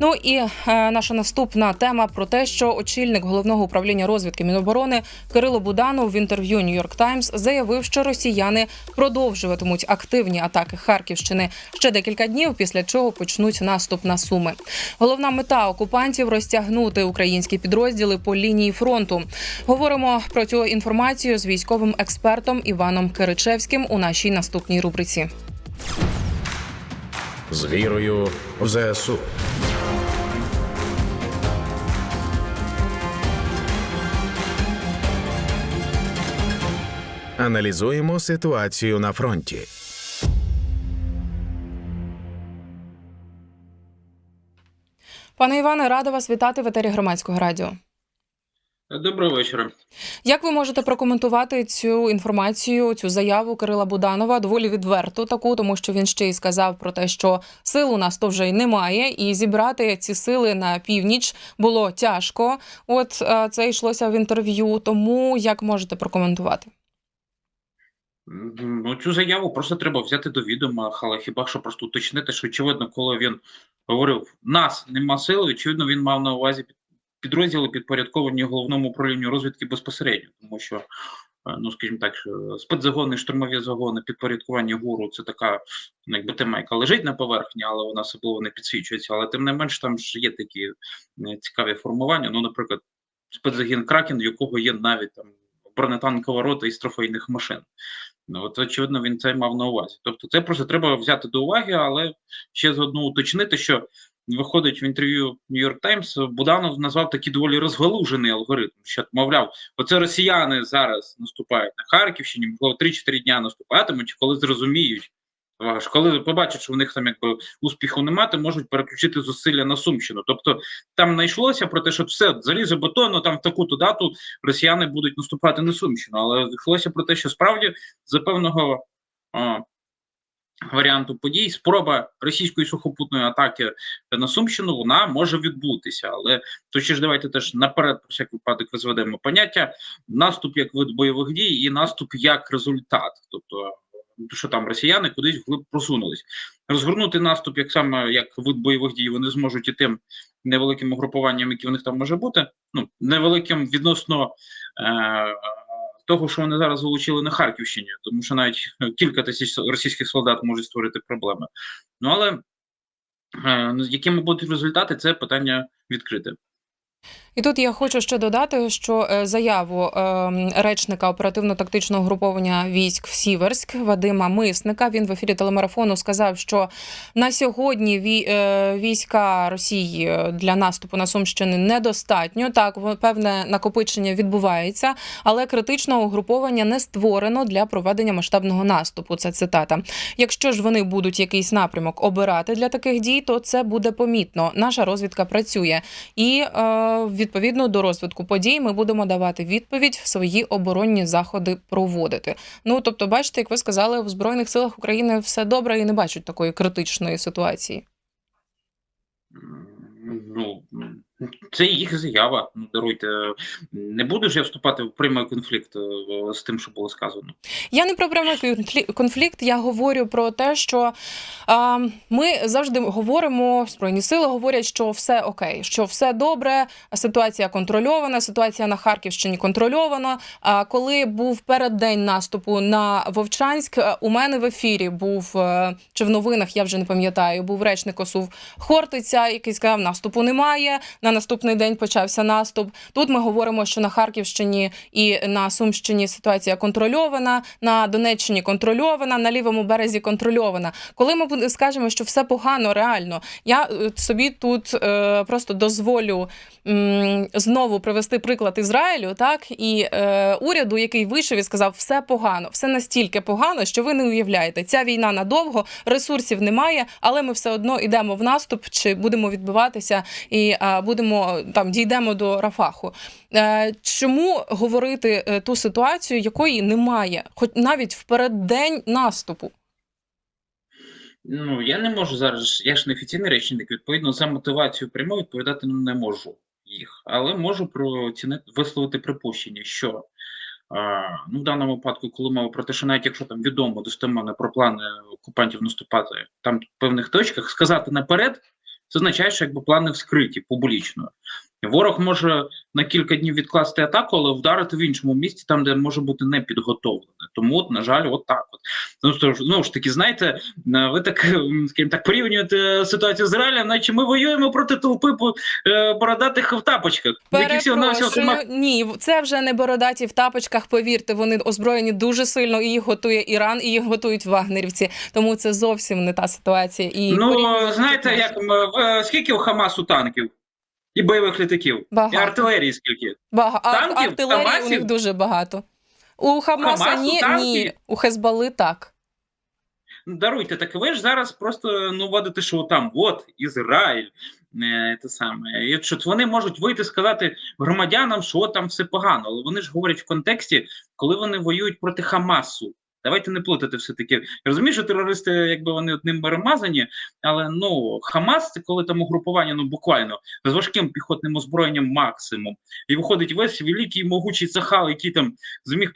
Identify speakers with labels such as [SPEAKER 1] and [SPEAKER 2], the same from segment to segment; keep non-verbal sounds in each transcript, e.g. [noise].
[SPEAKER 1] Ну і е, наша наступна тема про те, що очільник головного управління розвідки Міноборони Кирило Буданов в інтерв'ю Нью-Йорк Таймс заявив, що росіяни продовжуватимуть активні атаки Харківщини ще декілька днів, після чого почнуть наступ на Суми. Головна мета окупантів розтягнути українські підрозділи по лінії фронту. Говоримо про цю інформацію з військовим експертом Іваном Киричевським у нашій наступній рубриці.
[SPEAKER 2] з вірою в ЗСУ. Аналізуємо ситуацію на фронті.
[SPEAKER 1] Пане Іване, рада вас вітати в етері громадського радіо.
[SPEAKER 3] Доброго вечора.
[SPEAKER 1] Як ви можете прокоментувати цю інформацію, цю заяву Кирила Буданова доволі відверту таку, тому що він ще й сказав про те, що сил у нас то вже й немає, і зібрати ці сили на північ було тяжко. От е, це йшлося в інтерв'ю. Тому як можете прокоментувати?
[SPEAKER 3] Ну, цю заяву просто треба взяти до відома, але хіба що просто уточнити, що очевидно, коли він говорив нас нема сили, очевидно, він мав на увазі підрозділи підпорядковані головному управлінню розвідки безпосередньо, тому що, е, ну скажімо так, спецзагони, штурмові загони, підпорядкування гуру це така ну, якби тема, яка лежить на поверхні, але вона особливо не підсвічується. Але тим не менш, там ж є такі е, цікаві формування. Ну, наприклад, спецзагін Кракен, в якого є навіть там бронетанкова рота із трофейних машин. Ну, от, очевидно, він це мав на увазі. Тобто, це просто треба взяти до уваги, але ще заодно уточнити, що виходить в інтерв'ю Нью-Йорк Таймс, Буданов назвав такий доволі розгалужений алгоритм, що, мовляв, оце росіяни зараз наступають на Харківщині, можливо, 3-4 дня наступатимуть, коли зрозуміють, коли побачать, що в них там якби успіху немає, то можуть переключити зусилля на Сумщину. Тобто там знайшлося про те, що все залізобетонно, там в таку-то дату росіяни будуть наступати на Сумщину, але йшлося про те, що справді за певного а, варіанту подій спроба російської сухопутної атаки на Сумщину вона може відбутися. Але то ще ж давайте теж наперед про всяк випадок розведемо поняття наступ як вид бойових дій і наступ як результат. Тобто, що там росіяни кудись вглиб просунулись. Розгорнути наступ як саме як вид бойових дій вони зможуть і тим невеликим угрупуванням, які в них там може бути. Ну невеликим відносно. Е- того, що вони зараз залучили на Харківщині, тому що навіть кілька тисяч російських солдат можуть створити проблеми. Ну але е, якими будуть результати, це питання відкрите.
[SPEAKER 1] І тут я хочу ще додати, що е, заяву е, речника оперативно-тактичного груповання військ в Сіверськ Вадима Мисника він в ефірі телемарафону сказав, що на сьогодні е, війська Росії для наступу на Сумщини недостатньо. Так, певне накопичення відбувається, але критичного угруповання не створено для проведення масштабного наступу. Це цитата. Якщо ж вони будуть якийсь напрямок обирати для таких дій, то це буде помітно. Наша розвідка працює і е, відповідно до розвитку подій ми будемо давати відповідь, свої оборонні заходи проводити. Ну тобто, бачите, як ви сказали, в збройних силах України все добре і не бачать такої критичної ситуації.
[SPEAKER 3] Ну це їх заява. Ну даруйте, не буду ж я вступати в прямий конфлікт е, з тим, що було сказано.
[SPEAKER 1] Я не про прямий конфлі- конфлікт, я говорю про те, що а, ми завжди говоримо, Збройні сили говорять, що все окей, що все добре, ситуація контрольована, ситуація на Харківщині контрольована. А коли був переддень наступу на Вовчанськ, е, у мене в ефірі був е, чи в новинах, я вже не пам'ятаю, був речник ОСУВ Хортиця, який сказав, наступу немає. На наступний день почався наступ. Тут ми говоримо, що на Харківщині і на Сумщині ситуація контрольована, на Донеччині контрольована, на лівому березі контрольована. Коли ми буде- скажемо, що все погано, реально, я е, собі тут е, просто дозволю м, знову привести приклад Ізраїлю, так і е, уряду, який вийшов і сказав, все погано, все настільки погано, що ви не уявляєте. Ця війна надовго, ресурсів немає, але ми все одно йдемо в наступ, чи будемо відбиватися і е, будемо там дійдемо до Рафаху. Е, чому говорити е, ту ситуацію, якої немає, хоч навіть в переддень наступу?
[SPEAKER 3] Ну я не можу зараз. Я ж не офіційний речник. Відповідно, за мотивацію прямо відповідати не можу їх, але можу процінити висловити припущення, що ну в даному випадку, коли мова про те, що навіть якщо там відомо достеменно про плани окупантів наступати там в певних точках, сказати наперед, Це означає, що якби плани вскриті публічно. Ворог може на кілька днів відкласти атаку, але вдарити в іншому місці, там, де може бути не підготовлене. Тому, от, на жаль, от так от. Ну, то ж, ну ж таки, знаєте, е, ви так, м, скажімо так, порівнюєте ситуацію з Ізраїлем, наче ми воюємо проти толпи по- е, бородатих в тапочках.
[SPEAKER 1] Перепрошую, ні, це вже не бородаті в тапочках. Повірте, вони озброєні дуже сильно, і їх готує Іран, і їх готують вагнерівці. Тому це зовсім не та ситуація. І
[SPEAKER 3] Ну, знаєте, як скільки у Хамасу танків і бойових літаків,
[SPEAKER 1] Багато.
[SPEAKER 3] і артилерії скільки?
[SPEAKER 1] Бага... а-
[SPEAKER 3] Танків,
[SPEAKER 1] артилерії у них дуже багато. У Хамаса
[SPEAKER 3] Хамасу
[SPEAKER 1] ні,
[SPEAKER 3] танки?
[SPEAKER 1] ні, у Хезбали так.
[SPEAKER 3] Даруйте, так ви ж зараз просто ну вводите, що там от Ізраїль, е, те саме. І що вони можуть вийти сказати громадянам, що там все погано, але вони ж говорять в контексті, коли вони воюють проти Хамасу. Давайте не плутати все таки. Я розумію, що терористи, якби вони одним перемазані, але ну Хамас це коли там угрупування, ну буквально з важким піхотним озброєнням максимум. І виходить весь великий могучий цахал, який там зміг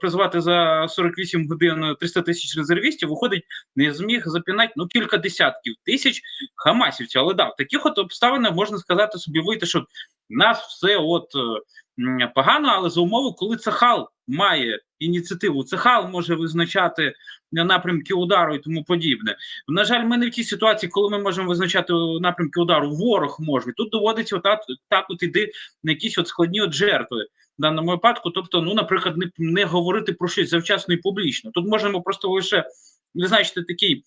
[SPEAKER 3] призвати за 48 годин 300 тисяч резервістів, виходить, не зміг запінати ну кілька десятків тисяч хамасівців. Але да, в таких от обставинах можна сказати собі вийти, що нас все от е, погано, але за умови, коли Цахал має ініціативу, Цахал може визначати напрямки удару і тому подібне. На жаль, ми не в тій ситуації, коли ми можемо визначати напрямки удару. Ворог може. Тут доводиться отак, так от іди на якісь от складні от жертви в даному випадку. Тобто, ну, наприклад, не, не говорити про щось завчасно і публічно. Тут можемо просто лише визначити такий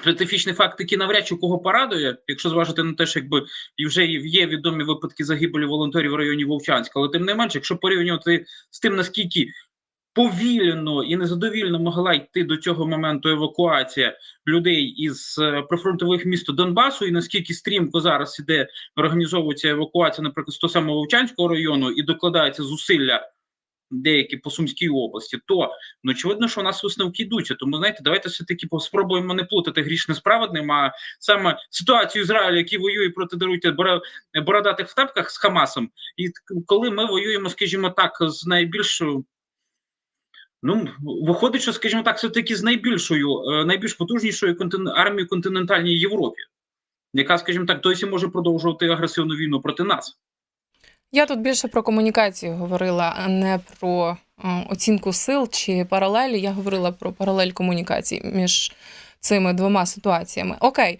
[SPEAKER 3] специфічний факт, який навряд чи кого порадує, якщо зважити на те, що якби і вже є відомі випадки загибелі волонтерів в районі Вовчанська, але тим не менше, якщо порівнювати з тим, наскільки повільно і незадовільно могла йти до цього моменту евакуація людей із е, прифронтових міст Донбасу, і наскільки стрімко зараз іде організовується евакуація, наприклад, з того самого Вовчанського району, і докладається зусилля деякі по Сумській області, то ну очевидно, що у нас висновки йдуться. Тому знаєте, давайте все таки спробуємо не плутати грішне з праведним, а саме ситуацію Ізраїлю, який воює проти даруйте бородатих в тапках з Хамасом, і коли ми воюємо, скажімо так, з найбільшою. Ну, виходить, що, скажімо так, все-таки з найбільшою, е, найбільш потужнішою армією континентальній Європі, яка, скажімо так, досі може продовжувати агресивну війну проти нас.
[SPEAKER 1] Я тут більше про комунікацію говорила, а не про оцінку сил чи паралелі. Я говорила про паралель комунікацій між цими двома ситуаціями. Окей,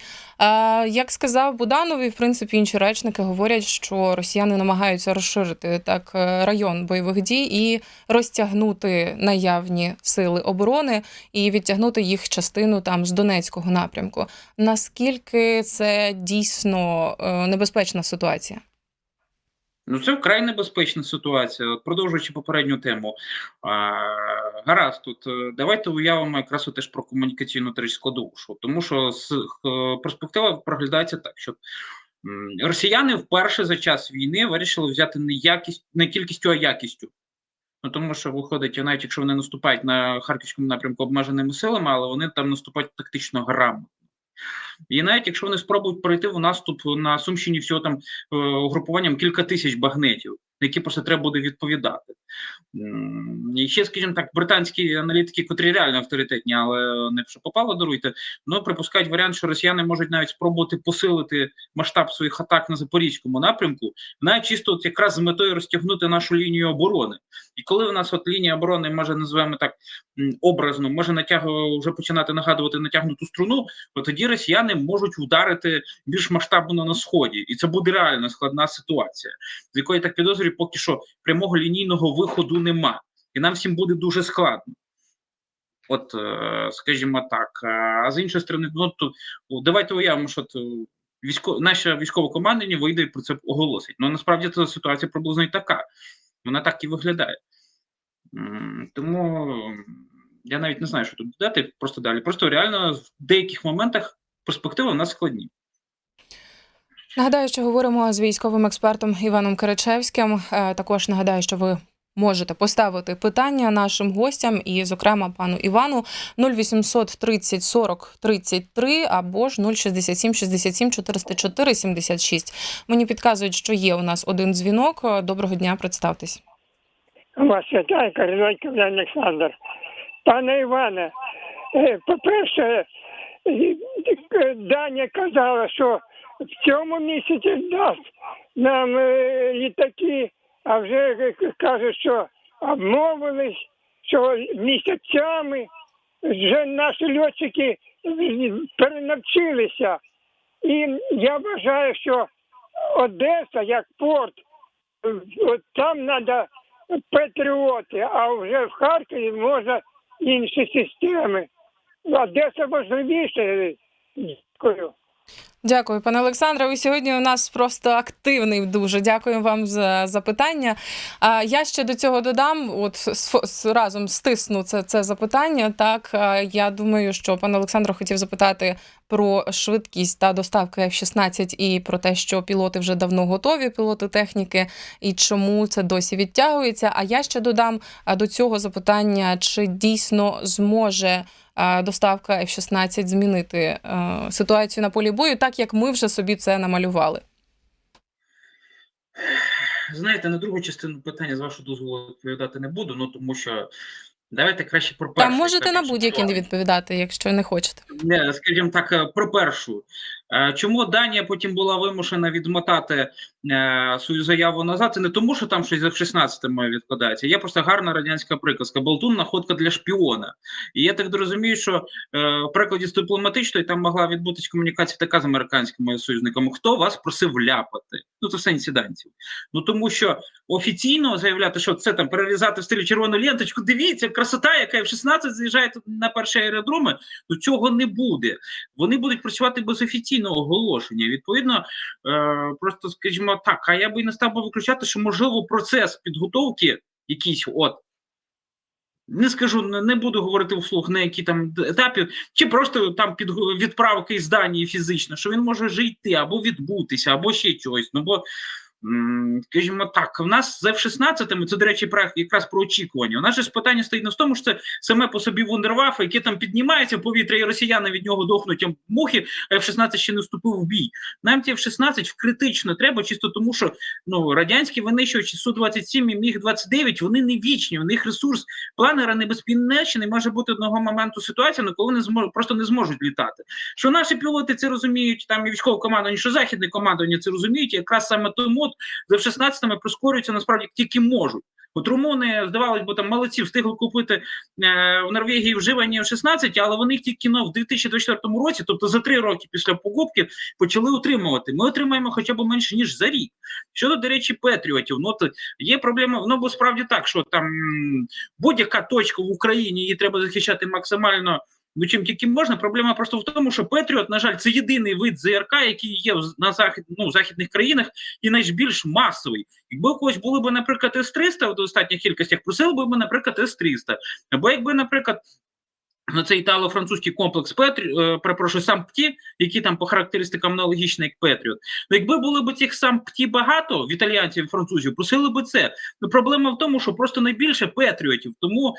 [SPEAKER 1] як сказав Буданов, і в принципі інші речники говорять, що росіяни намагаються розширити так е, район бойових дій і розтягнути наявні сили оборони і відтягнути їх частину там з Донецького напрямку. Наскільки це дійсно е, небезпечна ситуація?
[SPEAKER 3] Ну, це вкрай небезпечна ситуація. От Продовжуючи попередню тему. А, гаразд, тут е, давайте уявимо якраз теж про комунікаційну теж складову. Тому що з, е, перспектива проглядається так, що росіяни вперше за час війни вирішили взяти не якість, не кількістю, а якістю. Ну, тому що виходить, навіть якщо вони наступають на харківському напрямку обмеженими силами, але вони там наступають тактично грамотно. І навіть якщо вони спробують перейти в наступ на Сумщині всього там е, угрупуванням кілька тисяч багнетів, на які просто треба буде відповідати. І ще, скажімо так, британські аналітики, котрі реально авторитетні, але не що попало, даруйте, ну припускають варіант, що росіяни можуть навіть спробувати посилити масштаб своїх атак на запорізькому напрямку, навіть чисто от якраз з метою розтягнути нашу лінію оборони. І коли в нас от лінія оборони може називаємо так образно, може натягу вже починати нагадувати натягнуту струну, то тоді росіяни можуть вдарити більш масштабно на сході, і це буде реально складна ситуація, з якої так підозрюю, поки що прямого лінійного виходу нема, і нам всім буде дуже складно. От, е, скажімо так, е, а з іншої сторони, ну то давайте уявимо, що то військо, наше військове командування вийде і про це оголосить. Ну насправді ця ситуація приблизно і така. Вона так і виглядає. Тому я навіть не знаю, що тут додати просто далі. Просто реально в деяких моментах перспективи в нас складні.
[SPEAKER 1] Нагадаю, що говоримо з військовим експертом Іваном Киричевським. Е, Також нагадаю, що ви можете поставити питання нашим гостям, і, зокрема, пану Івану 0800 30 40 33 або ж 067 67 404 76. Мені підказують, що є у нас один дзвінок. Е, Доброго дня, представтесь.
[SPEAKER 4] Вас вітає Корольовський Олександр. Пане Іване, е, по-перше, [laughs] Даня казала, що в цьому місяці дасть нам е, літаки, а вже каже, що обмовились, що місяцями вже наші льотчики перенавчилися. І я вважаю, що Одеса як порт, от там треба патріоти, а вже в Харкові можна інші системи. Одеса важливіше. Дякую.
[SPEAKER 1] Дякую, пане Олександре. Ви сьогодні у нас просто активний дуже. Дякую вам за запитання. А я ще до цього додам, от разом стисну це, це запитання. Так А, я думаю, що пан Олександр хотів запитати про швидкість та доставки F-16 і про те, що пілоти вже давно готові, пілоти техніки, і чому це досі відтягується. А я ще додам до цього запитання, чи дійсно зможе а, доставка F-16 змінити е, ситуацію на полі бою, так як ми вже собі це намалювали.
[SPEAKER 3] Знаєте, на другу частину питання з вашого дозволу відповідати не буду, ну тому що давайте краще про
[SPEAKER 1] Та можете
[SPEAKER 3] так,
[SPEAKER 1] на будь-які не відповідати, якщо не хочете.
[SPEAKER 3] Не, скажімо так, е, про першу. Е, Чому Данія потім була вимушена відмотати е, свою заяву назад? Це не тому, що там щось за 16 має відкладається. Є просто гарна радянська приказка. Болтун находка для шпіона. І я так розумію, що е, в прикладі з дипломатичної там могла відбутись комунікація така з американськими союзниками. Хто вас просив ляпати? Ну це в сенсі. Ну тому що офіційно заявляти, що це там перерізати в стилі червону ленточку. Дивіться, красота, яка в 16 заїжджає на перші аеродроми. Ну цього не буде. Вони будуть працювати без офіційного оголошення. Відповідно, е, просто скажімо так, а я би не став би виключати, що можливо процес підготовки якийсь от. Не скажу, не буду говорити вслух на які там етапі, чи просто там під відправки з Данії фізично, що він може жити або відбутися, або ще чогось. Ну бо скажімо так, в нас за F-16, це, до речі, якраз про очікування. У нас же ж питання стоїть не в тому, що це саме по собі вундерваф, яке там піднімається в повітря, і росіяни від нього дохнуть мухи, а F-16 ще не вступив в бій. Нам ті F-16 критично треба, чисто тому, що ну радянські винищувачі Су-27 і Міг-29, вони не вічні, у них ресурс планера не безкінечний, може бути одного моменту ситуація, ну, коли вони змож, просто не зможуть літати. Що наші пілоти це розуміють, там і військове командування, що західне командування це розуміють, якраз саме тому от за F-16 прискорюються насправді тільки можуть. От румуни, здавалось, бо там молодці встигли купити е, в Норвегії вживані F-16, але вони їх тільки ну, в 2024 році, тобто за три роки після покупки, почали утримувати. Ми отримаємо хоча б менше ніж за рік. Щодо, до речі, Петріотів, ну то є проблема. Ну бо справді так, що там будь-яка точка в Україні її треба захищати максимально. Ну, чим тільки можна, проблема просто в тому, що Петріот, на жаль, це єдиний вид ЗРК, який є на захід, ну, в західних країнах і найбільш масовий. Якби у когось були б, наприклад, С-300 в достатніх кількостях, просили б, наприклад, С-300. Або якби, наприклад, ну, це італо-французький комплекс Петрі, е, перепрошую, сам ПТІ, який там по характеристикам аналогічний як Петріот. Ну, якби були б цих сам ПТІ багато в італіянців і французів, просили б це. Ну, проблема в тому, що просто найбільше Петріотів. Тому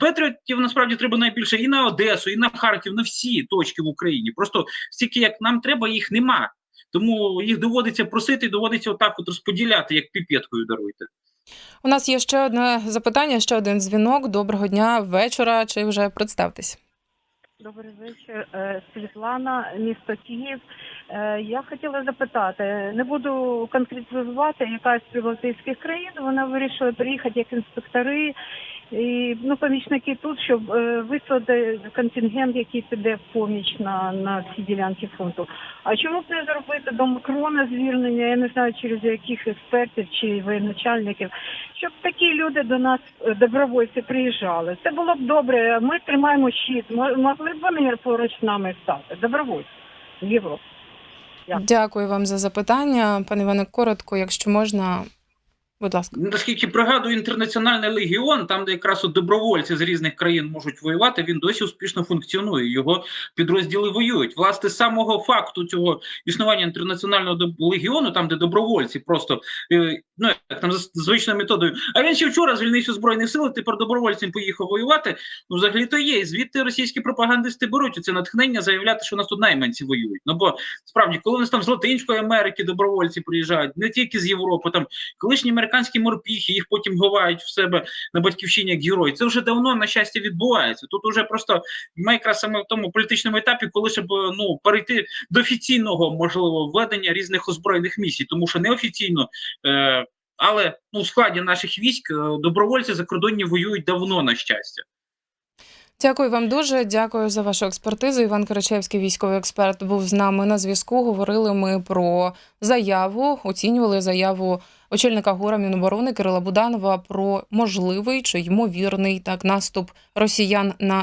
[SPEAKER 3] Петріотів насправді треба найбільше і на Одесу, і на Харків, на всі точки в Україні. Просто стільки як нам треба, їх нема. Тому їх доводиться просити, доводиться отак от розподіляти, як піпеткою даруйте.
[SPEAKER 1] У нас є ще одне запитання, ще один дзвінок. Доброго дня, вечора. Чи вже представтесь?
[SPEAKER 5] Добрий вечір, Е, Світлана, місто Київ. Е, Я хотіла запитати, не буду конкретизувати, яка з прибалтійських країн вона вирішила приїхати як інспектори і ну, помічники тут, щоб е, вислати контингент, який піде в поміч на, на всі ділянки фронту. А чому б не зробити до Макрона звернення, я не знаю, через яких експертів чи воєначальників, щоб такі люди до нас е, добровольці приїжджали. Це було б добре. Ми тримаємо щит. Мо- Могли б вони поруч з нами стати? Добровольці в Європі. Дякую.
[SPEAKER 1] Дякую вам за запитання. Пане Іване, коротко, якщо можна, будь ласка.
[SPEAKER 3] Ну, Наскільки пригадую, інтернаціональний легіон, там, де якраз от добровольці з різних країн можуть воювати, він досі успішно функціонує. Його підрозділи воюють. Власне, з самого факту цього існування інтернаціонального легіону, там де добровольці просто е, Ну, як там за звичною методою. А він ще вчора звільнився збройних сил, тепер добровольцем поїхав воювати. Ну, взагалі то є. Звідти російські пропагандисти беруть це натхнення заявляти, що у нас тут найманці воюють. Ну бо справді, коли у нас там з Латинської Америки добровольці приїжджають, не тільки з Європи, там колишні американські морпіхи, їх потім ховають в себе на батьківщині як герої. Це вже давно на щастя відбувається. Тут уже просто ми якраз саме в тому політичному етапі, коли щоб ну перейти до офіційного можливо введення різних озброєних місій, тому що неофіційно. Е, але ну, у складі наших військ е, добровольці закордонні воюють давно на щастя.
[SPEAKER 1] Дякую вам дуже. Дякую за вашу експертизу. Іван Карачевський, військовий експерт, був з нами на зв'язку. Говорили ми про заяву, оцінювали заяву очільника гора Міноборони Кирила Буданова про можливий чи ймовірний так наступ росіян на